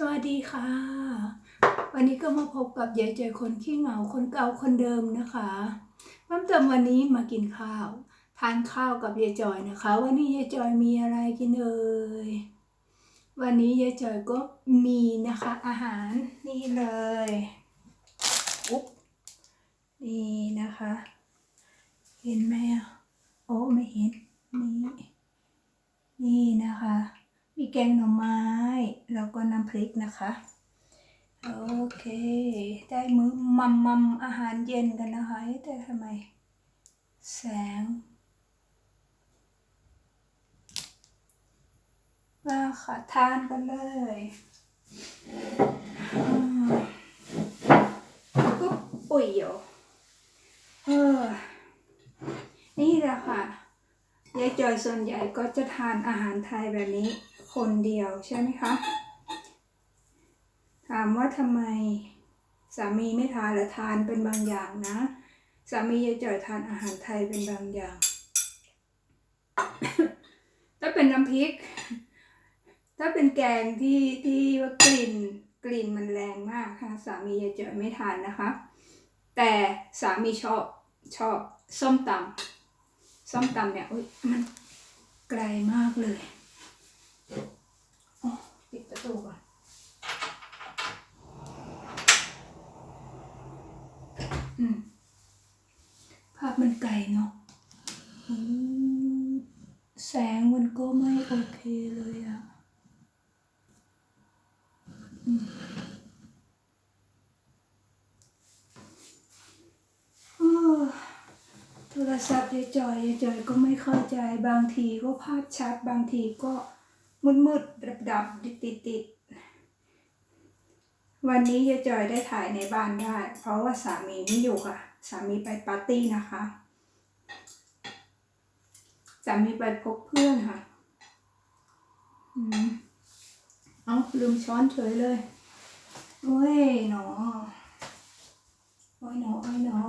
สวัสดีค่ะ วันนี้ก็มาพบกับยายใจคนขี้เหงาคนเก่าคนเดิมนะคะเพิ่มเติมวันนี้มากินข้าว ทานข้าวกับยายจอยนะคะ วันนี้ยายจอยมีอะไรกินเอ่ยวันนี้ยายจอยก็มีนะคะ อาหารนี่เลยอุ๊บนี่นะคะ เห็นไหมอะโอ้ไม่เห็นนี่นี่นะคะ แกงหน่อไม้ แล้วก็น้ำพริกนะคะ โอเค ได้มื้อมัมมัมอาหารเย็นกันนะคะ แต่ทำไม แสง มาค่ะ ทานกันเลยก็ปุ๋ยอยู่เออ นี่แหละค่ะยายจอยส่วนใหญ่ก็จะทานอาหารไทยแบบนี้ คนเดียวใช่ไหมคะ ถามว่าทำไมสามีไม่ทานหรือทานเป็นบางอย่างนะ สามียายจอยทานอาหารไทยเป็นบางอย่าง ถ้าเป็นน้ำพริก ถ้าเป็นแกงที่ที่ว่ากลิ่นกลิ่นมันแรงมากค่ะ สามียายจอยไม่ทานนะคะ แต่สามีชอบชอบส้มตำส้มตำเนี่ยอุ้ยมันไกลมากเลย ปิดประตูก่อนอืมภาพมันไกลเนาะแสงมันก็ไม่โอเคเลยอะโอ้โทรศัพท์ยายจอยยายจอยก็ไม่เข้าใจบางทีก็ภาพชัดบางทีก็ มืดมืดดับดับติดติดติดๆวันนี้ยายจอยได้ถ่ายในบ้านได้ เพราะว่าสามีไม่อยู่ค่ะ สามีไปปาร์ตี้นะคะสามีไปพบเพื่อนค่ะอืมเอาลืมช้อนเฉยเลยโอ้ยหนอโอ้ยหนอโอ้ยหนอ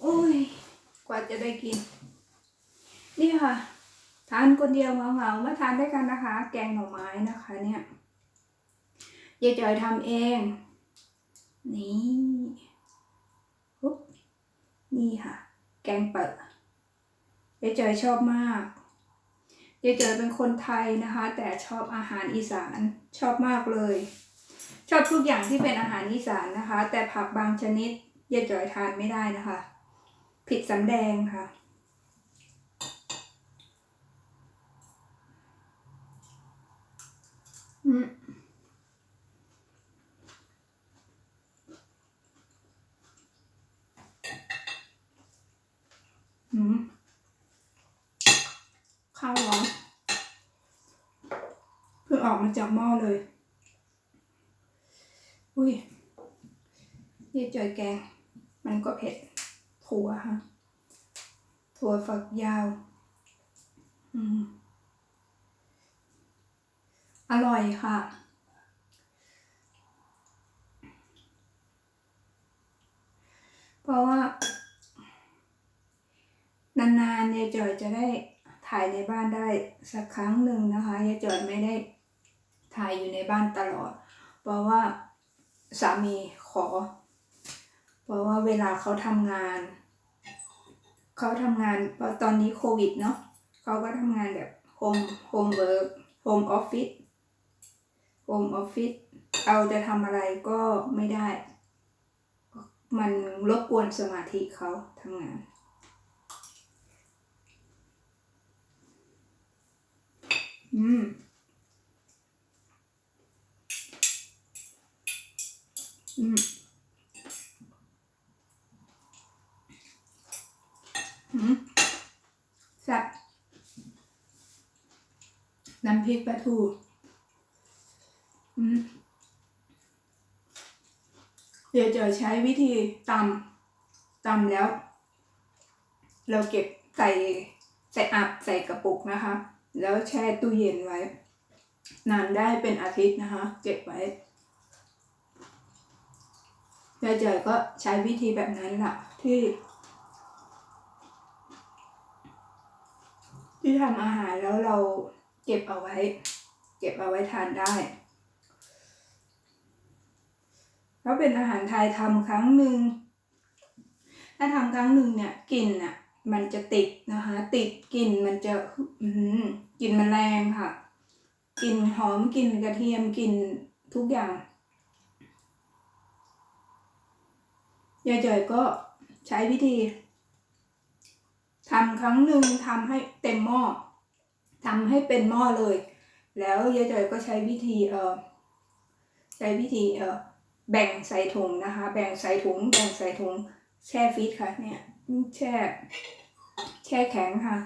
โอ้ย กว่า จะได้กิน นี่ค่ะ ทานคนเดียวเหงาๆมาทานด้วยกันนะคะ แกงหน่อไม้นะคะเนี่ยยายจอยทำเอง นี่ปุ๊บนี่ค่ะ แกงเปิดยายจอยชอบมากยายจอยเป็นคนไทยนะคะ แต่ชอบอาหารอีสานชอบมากเลย ชอบทุกอย่างที่เป็นอาหารอีสานนะคะ แต่ผักบางชนิดยายจอยทานไม่ได้นะคะ ผิดสำแดงค่ะอืมอืมข้าวร้อนเพิ่งออกมาจากหม้อเลย อุ้ยเยี่ยจอยแกง มันก็เผ็ด ถั่วฮะถั่วฝักยาว อืม อร่อยค่ะ เพราะว่า นานๆยายจอยจะได้ถ่ายในบ้านได้สักครั้งหนึ่งนะคะยายจอยไม่ได้ถ่ายอยู่ในบ้านตลอด เพราะว่าสามีขอ เพราะว่าเวลาเขาทำงาน เขาทำงานเพราะตอนนี้โควิดเนาะเขาก็ทำงานแบบโฮมโฮมเวิร์กโฮมออฟฟิศโฮมออฟฟิศเอาจะทำอะไรก็ไม่ได้ มันรบกวนสมาธิเขาทำงาน อืมอืม อืมแซ่บน้ำพริกปลาทูเดี๋ยวจะใช้วิธีตำตำแล้ว เราเก็บใส่ใส่อับใส่กระปุกนะคะ แล้วแช่ตู้เย็นไว้ นานได้เป็นอาทิตย์นะคะ เก็บไว้ยายเจยก็ใช้วิธีแบบนั้นแหละที่ ที่ทำอาหารแล้วเรา เก็บเอาไว้ เก็บเอาไว้ทานได้แล้วเป็นอาหารไทยทำครั้งหนึ่ง ถ้าทำครั้งหนึ่งเนี่ยกลิ่นอะ มันจะติดนะคะ ติดกลิ่นมันจะอือหือกลิ่นมันแรงค่ะกลิ่นหอมกลิ่นกระเทียมกลิ่นทุกอย่างยายจ่อยก็ใช้วิธีทำครั้งหนึ่งทำให้เต็มหม้อ ทำให้เป็นหม้อเลย แล้วยายจอยก็ใช้วิธีเออใช้วิธีเออแบ่งใส่ถุงนะคะ แบ่งใส่ถุง แบ่งใส่ถุง แช่ฟรีซค่ะ เนี่ยแช่แช่แข็งค่ะ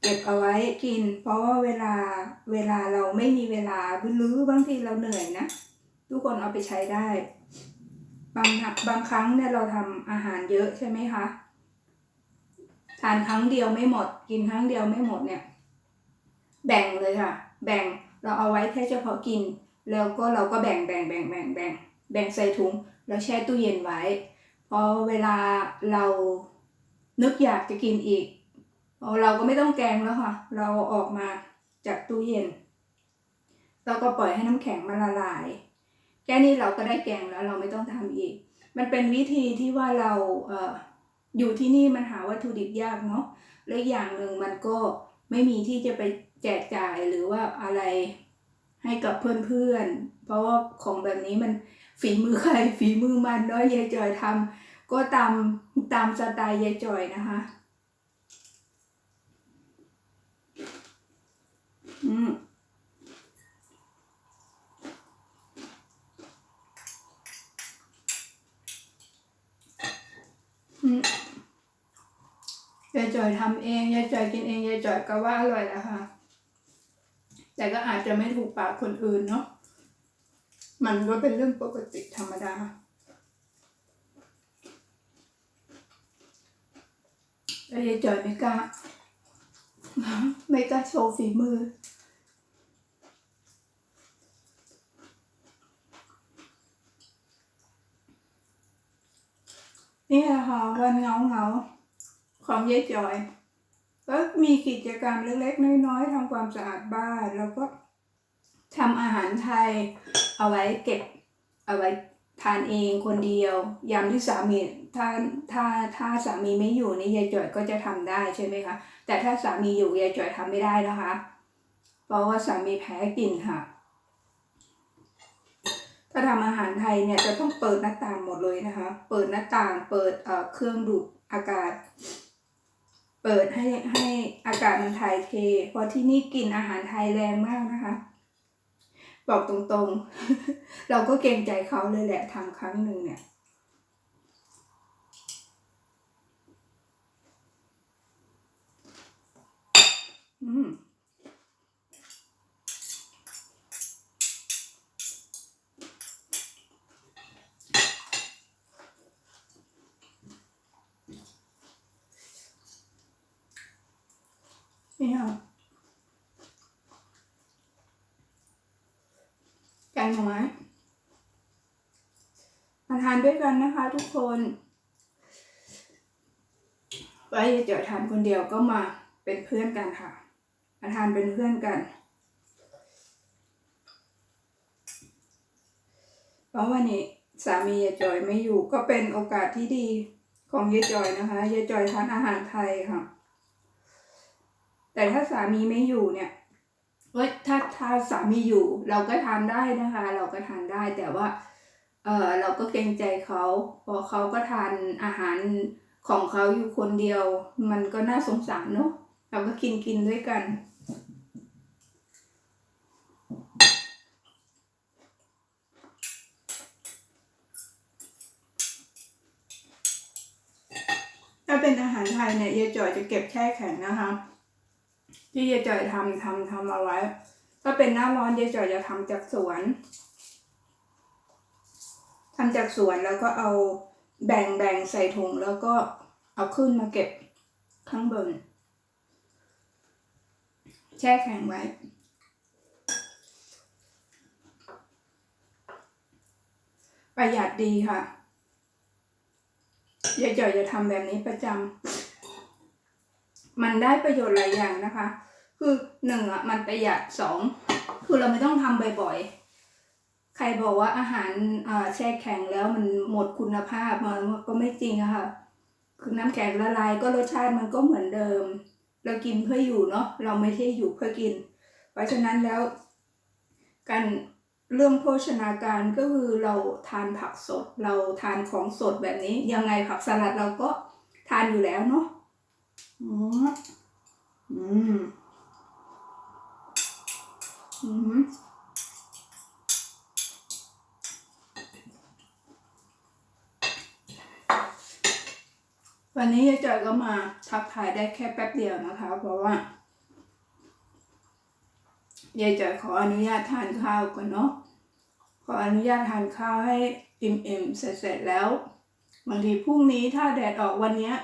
เก็บเอาไว้กิน เพราะว่าเวลาเวลาเราไม่มีเวลาหรือบางทีเราเหนื่อยนะ ทุกคนเอาไปใช้ได้ บางบางครั้งเนี่ยเราทำอาหารเยอะใช่ไหมคะ ทานครั้งเดียวไม่หมด กินครั้งเดียวไม่หมดเนี่ย แบ่งเลยค่ะ แบ่งเราเอาไว้แค่เฉพาะกิน แล้วก็เราก็แบ่งแบ่งแบ่งแบ่งแบ่งแบ่งใส่ถุงแล้วแช่ตู้เย็นไว้พอเวลาเรานึกอยากจะกินอีกเราก็ไม่ต้องแกงแล้วค่ะ เราออกมาจากตู้เย็น เราก็ปล่อยให้น้ำแข็งมันละลาย แค่นี้เราก็ได้แกงแล้วเราไม่ต้องทำอีก มันเป็นวิธีที่ว่าเราเอยู่ที่นี่มันหาวัตถุดิบยากเนาะและอีกอย่างหนึ่งมันก็ไม่มีที่จะไปแจกจ่ายหรือว่าอะไรให้กับเพื่อนๆ เพราะว่าของแบบนี้มันฝีมือใครฝีมือมันเนาะยายจอยทำก็ตามตามสไตล์ยายจอยนะคะ อืม ยายจ่อยทำเองยายจ่อยกินเองยายจ่อยก็ว่าอร่อยแล้วค่ะ แต่ก็อาจจะไม่ถูกปากคนอื่นเนาะมันก็เป็นเรื่องปกติธรรมดา แต่ยายจ่อยไม่กล้า ไม่กล้าโชว์ฝีมือ นี่แหละค่ะวันเงาเงาๆของยายจอย ก็มีกิจกรรมเล็กๆ น้อยๆทำความสะอาดบ้าน แล้วก็ทำอาหารไทย เอาไว้เก็บเอาไว้ทานเองคนเดียวยามที่สามีถ้าถ้าถ้าสามีไม่อยู่นี่ยายจอยก็จะทำได้ใช่ไหมคะ แต่ถ้าสามีอยู่ยายจอยทำไม่ได้นะคะ เพราะว่าสามีแพ้กลิ่นค่ะ ถ้าทำอาหารไทยเนี่ยจะต้องเปิดหน้าต่างหมดเลยนะคะ เปิดหน้าต่าง เปิดเเครื่องดูดอากาศ เปิดให้ให้อากาศมันถ่ายเท เพราะที่นี่กลิ่นอาหารไทยแรงมากนะคะ บอกตรงๆ เราก็เกรงใจเขาเลยแหละทำครั้งหนึ่งเนี่ยอืม นี่ค่ะแกงหน่อไม้มาทานด้วยกันนะคะทุกคนไว้จะทานคนเดียวก็มาเป็นเพื่อนกันค่ะ มาทานเป็นเพื่อนกัน เพราะวันนี้สามียายจอยไม่อยู่ก็เป็นโอกาสที่ดีของยายจอยนะคะยายจอยทานอาหารไทยค่ะ แต่ถ้าสามีไม่อยู่เนี่ยเว้ยถ้าถ้าสามีอยู่ เราก็ทานได้นะคะ เราก็ทานได้แต่ว่าเออเราก็เกรงใจเขาเพอเขาก็ทานอาหารของเขาอยู่คนเดียว มันก็น่าสงสารเนาะเราก็กินกินด้วยกัน ถ้าเป็นอาหารไทยเนี่ยยายจอยจะเก็บแช่แข็งนะคะ ที่ยายจ่อยทำทำทำเอาไว้ถ้าเป็นหน้าร้อนยายจ่อยจะทำจากสวนทำจากสวนแล้วก็เอาแบ่งแบ่งใส่ถุงแล้วก็เอาขึ้นมาเก็บข้างบน แช่แข็งไว้ ประหยัดดีค่ะยายจ่อยจะทำแบบนี้ประจำ มันได้ประโยชน์หลายอย่างนะคะ คือหนึ่งอะมันประหยัดสองคือเราไม่ต้องทำบ่อยๆ ใครบอกว่าอาหารแช่แข็งแล้วมันหมดคุณภาพมันก็ไม่จริงอะค่ะ คือน้ำแข็งละลายก็รสชาติมันก็เหมือนเดิม เรากินเพื่ออยู่เนาะเราไม่ใช่อยู่เพื่อกิน เพราะฉะนั้นแล้วการเรื่องโภชนาการก็คือเราทานผักสด เราทานของสดแบบนี้ ยังไงผักสลัดเราก็ทานอยู่แล้วเนาะ อืมอืมวันนี้ยายจอยก็มาทักทายได้แค่แป๊บเดียวนะคะ เพราะว่ายายจอยขออนุญาตทานข้าวก่อนเนาะขออนุญาตทานข้าวให้อิ่มๆเสร็จๆแล้วบางทีพรุ่งนี้ถ้าแดดออกวันเนี้ย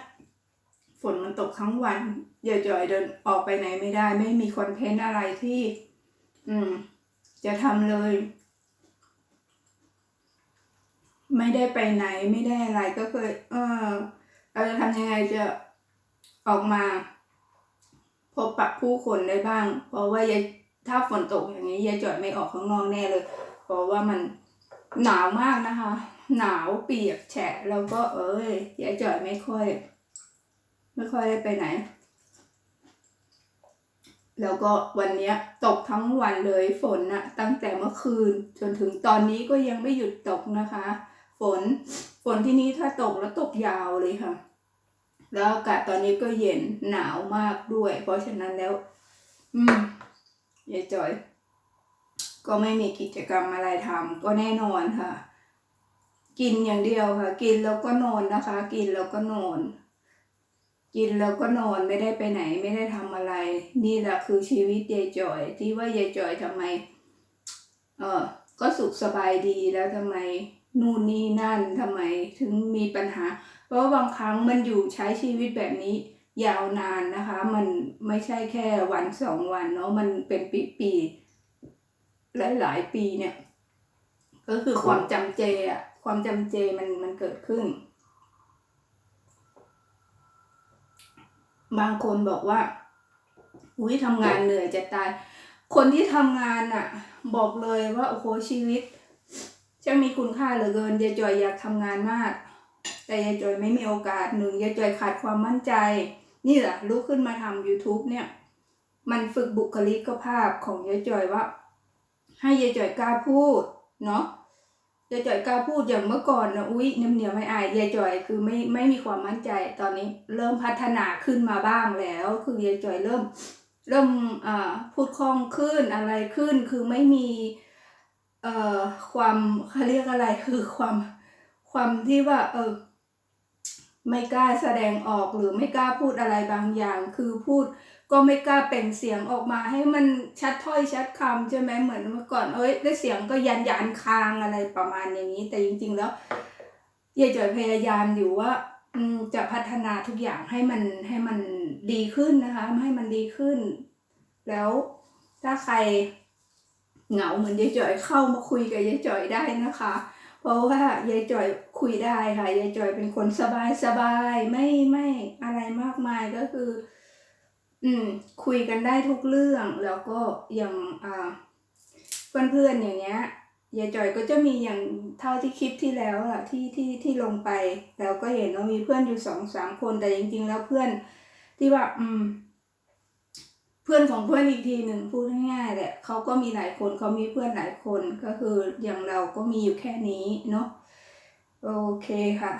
ฝนมันตกทั้งวันยายจอยเดินออกไปไหนไม่ได้ ไม่มีคอนเทนต์อะไรที่ อืม จะทำเลย ไม่ได้ไปไหนไม่ได้อะไรก็เคยเออเราจะทำยังไงจะออกมา พบปะผู้คนได้บ้าง เพราะว่ายายถ้าฝนตกอย่างนี้ยายจอยไม่ออกข้างนอกแน่เลย เพราะว่ามันหนาวมากนะคะ หนาวเปียกแฉะแล้วก็เอ้ยยายจอยไม่ค่อย ไม่ค่อยได้ไปไหน แล้วก็วันนี้ตกทั้งวันเลยฝนนะตั้งแต่เมื่อคืน จนถึงตอนนี้ก็ยังไม่หยุดตกนะคะ ฝนฝนที่นี้ถ้าตกแล้วตกยาวเลยค่ะ แล้วอากาศตอนนี้ก็เย็นหนาวมากด้วย เพราะฉะนั้นแล้ว อืมยายจอย ก็ไม่มีกิจกรรมอะไรทำก็แน่นอนค่ะ กินอย่างเดียวค่ะ กินแล้วก็นอนนะคะ กินแล้วก็นอน กินแล้วก็นอนไม่ได้ไปไหนไม่ได้ทำอะไร นี่แหละคือชีวิตยายจอย ที่ว่ายายจอยทำไม เออก็สุขสบายดีแล้วทำไมนู่นนี่นั่นทำไมถึงมีปัญหา เพราะว่าบางครั้งมันอยู่ใช้ชีวิตแบบนี้ ยาวนานนะคะ มันไม่ใช่แค่วันสองวันเนาะมันเป็นปีๆหลายๆปีเนี่ย ก็คือความจำเจอะความจำเจมันมันเกิดขึ้น บางคนบอกว่า อุ้ยทำงานเหนื่อยจะตาย คนที่ทำงานอะบอกเลยว่าโอ้โหชีวิตช่มีคุณค่าเหลือเกินยายจอยอยากทำงานมาก แต่ยายจอยไม่มีโอกาสหนึ่งยายจอยขาดความมั่นใจ นี่แหละลุกขึ้นมาทำ YouTube เนี่ย มันฝึกบุคลิกภาพของยายจอยว่า ให้ยายจอยกล้าพูดเนาะ ยายจอยกล้าพูดอย่างเมื่อก่อนนะอุ้ยเนียมเหนียวไม่อายยายจอยคือไม่ไม่มีความมั่นใจตอนนี้เริ่มพัฒนาขึ้นมาบ้างแล้ว คือยายจอยเริ่ม เริ่มอ่าพูดคล่องขึ้นอะไรขึ้น คือไม่มีเอ่อความเขาเรียกอะไรคือความความที่ว่า เออไม่กล้าแสดงออกหรือไม่กล้าพูดอะไรบางอย่าง คือพูด ก็ไม่กล้าเปล่งเสียงออกมาให้มันชัดถ้อยชัดคำใช่ไหมเหมือนเมื่อก่อนเอ้ยได้เสียงก็ยันยันคางอะไรประมาณอย่างนี้ แต่จริง ๆ แล้วยายจอยพยายามอยู่ว่าจะพัฒนาทุกอย่างให้มันให้มันดีขึ้นนะคะให้มันดีขึ้น แล้วถ้าใครเหงาเหมือนยายจ่อยเข้ามาคุยกับยายจ่อยได้นะคะ เพราะว่ายายจ่อยคุยได้ค่ะยายจ่อยเป็นคนสบายสบายไม่ไม่อะไรมากมายก็คือ อืม คุยกันได้ทุกเรื่องแล้วก็อย่างอ่าเพื่อนๆอย่างเงี้ยยายจอยก็จะมีอย่างเท่าที่คลิปที่แล้วอะที่ที่ที่ลงไป แล้วก็เห็นว่ามีเพื่อนอยู่สองสามคนแต่จริง ๆ แล้วเพื่อนที่ว่าอืม เพื่อนของเพื่อนอีกทีหนึ่งพูดง่ายๆแหละเขาก็มีหลายคนเขามีเพื่อนหลายคนก็คืออย่างเราก็มีอยู่แค่นี้เนาะโอเคค่ะ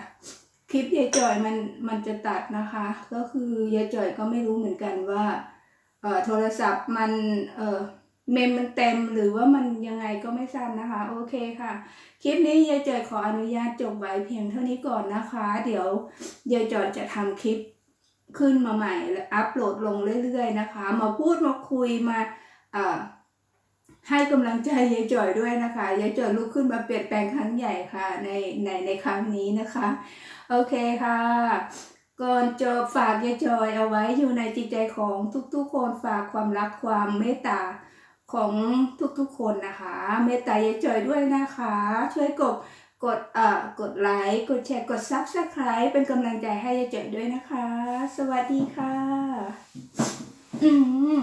คลิปยายจ่อยมันมันจะตัดนะคะ ก็คือยายจ่อยก็ไม่รู้เหมือนกันว่าเอ่อโทรศัพท์มันเอ่อเมมมันเต็มหรือว่ามันยังไงก็ไม่ทราบนะคะ โอเคค่ะ คลิปนี้ยายจ่อยขออนุญาตจบไว้เพียงเท่านี้ก่อนนะคะ เดี๋ยวยายจ่อยจะทำคลิปขึ้นมาใหม่และอัปโหลดลงเรื่อยๆนะคะ มาพูดมาคุยมาอ่า ให้กำลังใจยายจ่อยด้วยนะคะยายจ่อยลุกขึ้นมาเปลี่ยนแปลงครั้งใหญ่ค่ะในในในครั้งนี้นะคะ โอเคค่ะ ก่อนจบฝากยายจอยเอาไว้อยู่ในจิตใจของทุกๆ คนฝากความรักความเมตตาของทุกๆคนนะคะ เมตตายายจอยด้วยนะคะ ช่วยกดกดเอ่อกดไลค์กดแชร์กด Subscribe เป็นกำลังใจให้ยายจ่อยด้วยนะคะ สวัสดีค่ะ อืม